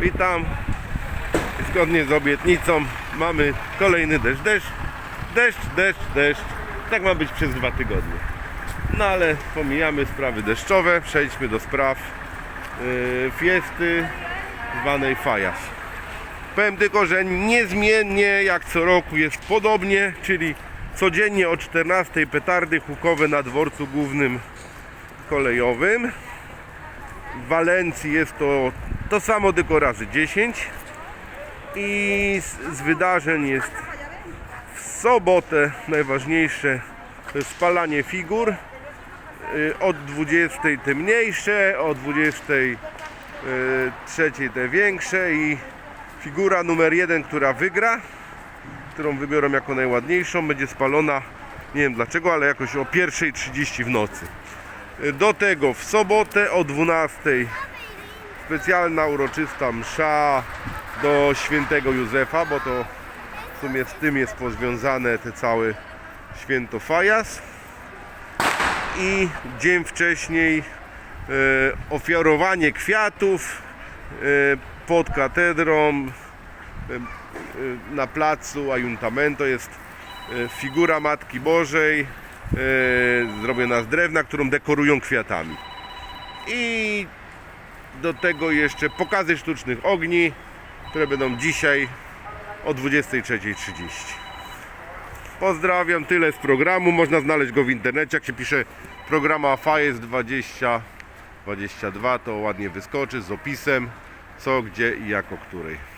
Witam. Zgodnie z obietnicą mamy kolejny deszcz, deszcz, deszcz, deszcz, deszcz. Tak ma być przez dwa tygodnie. No ale pomijamy sprawy deszczowe, przejdźmy do spraw yy, fiesty zwanej Fajas. Powiem tylko, że niezmiennie jak co roku jest podobnie, czyli codziennie o 14 petardy hukowe na dworcu głównym kolejowym. W Walencji jest to to samo tylko razy 10 i z, z wydarzeń jest w sobotę najważniejsze spalanie figur Y, od 20 te mniejsze, od 23 te większe i figura numer jeden, która wygra, którą wybiorą jako najładniejszą, będzie spalona, nie wiem dlaczego, ale jakoś o 1.30 w nocy. Y, Do tego w sobotę o 12 specjalna uroczysta msza do świętego Józefa, bo to w sumie z tym jest pozwiązane te całe święto Fajas. I dzień wcześniej e, ofiarowanie kwiatów e, pod katedrą e, e, na placu Ajuntamento jest e, figura Matki Bożej e, zrobiona z drewna, którą dekorują kwiatami. I do tego jeszcze pokazy sztucznych ogni, które będą dzisiaj o 23.30 Pozdrawiam, tyle z programu. Można znaleźć go w internecie. Jak się pisze programa FAJES 2022, to ładnie wyskoczy z opisem co, gdzie i jak o której.